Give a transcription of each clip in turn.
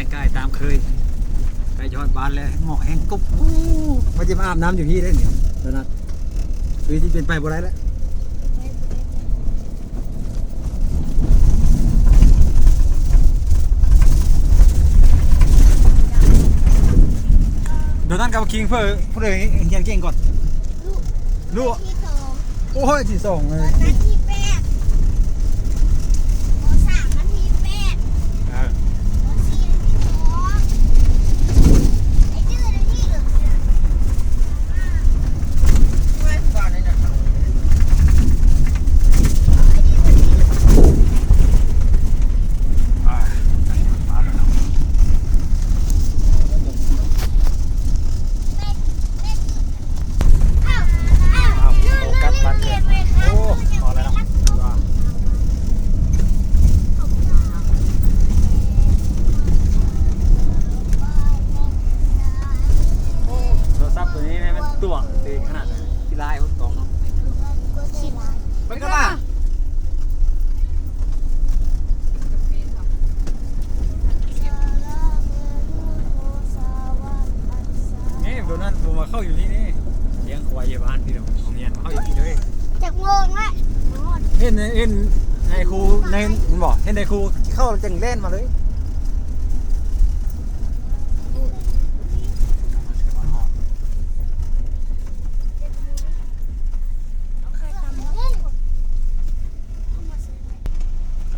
แต่งกายตามเคยใกล้ยอดบานแล้วหมอกแห้งกุ๊บอู้มันจะมาอาบน้ำอยู่ที่ได้เนี่ยโดนัทคือที่เป็นไปบ่ได้แล้วโดนัทกับคิงเพื่อเพื่อเฮียนเก่งก่อนลูกลูกที่สองโอ้ยที่สองเลตอย นนั้นที่แปดมสามนาทีแปด เออ มสี่นาทีสองไอ้ดื้อนาทีเหลือ ไม่ก่อนเลยนะ อ่ามาแล้วเนาะ อ้าวอ้าว อ้าว นู่น โฟ นู่น กัส นู่ บ้าน น เกิ เรีย ด นไปครับ โอ้พอแล้วเนาะว่า โทรศัพท์ตัวนี้เนี่ยมันตัวเองขนาดไหนที่ลายหุ่นกองเนาะ ไปก็ล่ะ นี่โดนัทผมมาเข้าอยู่นี่นี่เลี้ยงควายอยู่บ้านพี่น้องของเรียนมาเข้าอยู่นี่เลยจากโมงละเห็นเห็นในครูในมันบอกเห็นในครูเข้าจังเล่นมาเลย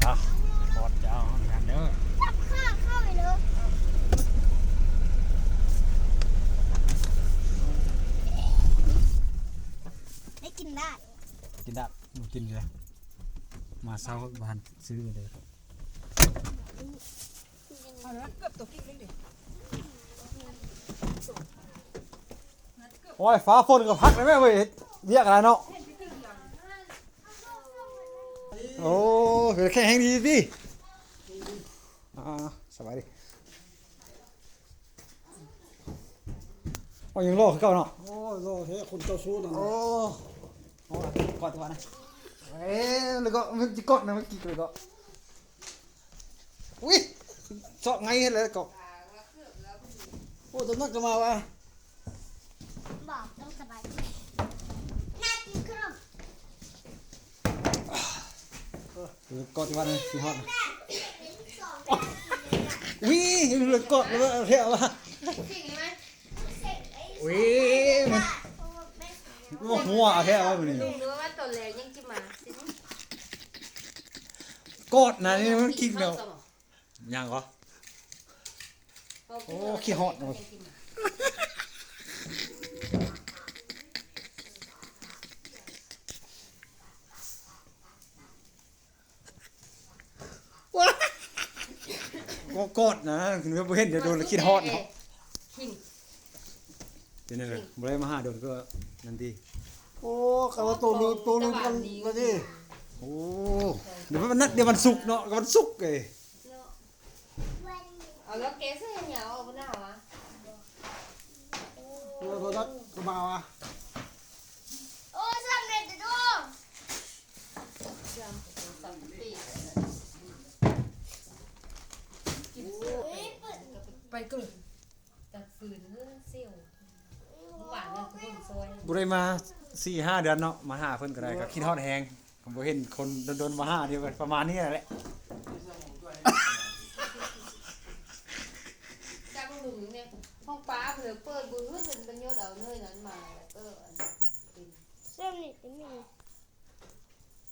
อะกอดจะเอางานเด้อ จับข้างเข้าไปเลยได้กินได้ กินได้มึง กินเลยมาเช้าบ้านซื้อมาเลยเอาแล้วเกือบตกที่เลยดิโอ้ยฟ้าฝนก็พักเลยแม่เว้ยเรียกอะไรเนาะโอ้เกิดแค่แห้งดีดิอ่าสบายดีโอ้ยังรอคือเก่าเนาะโอ้ยโลเฮ้คนเจ้าชู้นะโอ้โอ้กอดตัวนะ เอ้ยแล้วก็มันจะกดนะเมื่อกี้เลยก็อุ้ยเจาะไงเลยก็โอ้ตอนนักจะมาวะบอกต้องสบายน่ากินขนมกอดตัวนะสีฮอตนะสองเป็นวิยังเลยกดแล้วเท่าละสิ่งไหมเสร็จไอ้วิมันมันหัวแค่ว่ามันนี่ ลุงนึกว่าตัวแรงยังจะมาสิ กดนะนี่มันคิดเดียวยังเหรอโอ้ขี้ฮอตเลยก็กดนะคือไม่เห็นเดี๋ยวโดนคิดฮอตเนาะขิงเดี๋ยวนี่เลยบ่ได้มาหาโดนก็นั่นดีโอ้กะว่าตัวนึงตัวนึงกันมาดิ โอ้เดี๋ยวมันนัดเดี๋ยวมันสุกเนาะก็มันสุกเอ้ยเอาแล้วแกใส่เหนียวเอาหน้าวะโอ้ตอนนักจะมาวะโอ้สำเร็จดูจำสามปีไปกลุ่มตัดฟืนเพื่อเซี่ยวหวานเลยคุณซอยบ่ได้มาสี่ห้าเดือนเนาะมาหาเพิ่นก็ได้ก็คิดฮอดแฮง ผมบ่เห็นคนโดนๆมาหาเดียวกันประมาณนี้แหละจากลุงเนี่ยห้องป้าเผื่อเปิดบื้อจนเป็นยอดเอาเนยนั้นมาเออสำเร็จไม่มี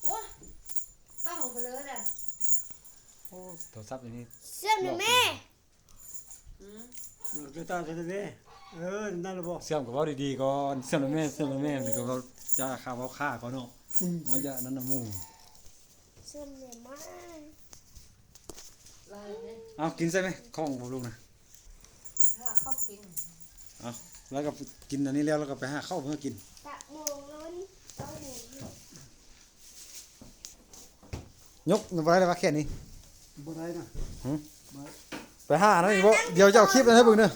โอ้ต้องไปเลยอะโอ้โทรศัพท์อย่างนี้สำเร็จแม่จะตาจะได้ เออนั่นละบ่เสื่อมก็เว้าดีๆก่อนเสื่อมแล้วแม่เสื่อมแล้วแม่นี่ก็เว้าจะค่าเว้าค่าก่อนเนาะว่าจะนั่นน่ะหมู่สำเร็จมากลายเนี่ยเอากินใช่ไหมของบ่ลูกนะถ้าเข้ากินเอาแล้วก็กินอันนี้แล้วแล้วก็ไปหาข้าวเพื่อกินตะโมงแล้วมันต้องหนียกบ่ได้เลยว่าแค่นี้บ่ได้นะไปหานะอีกบ่เดี๋ยวจะเอาคลิปนั้นให้เบิ่งเด้อ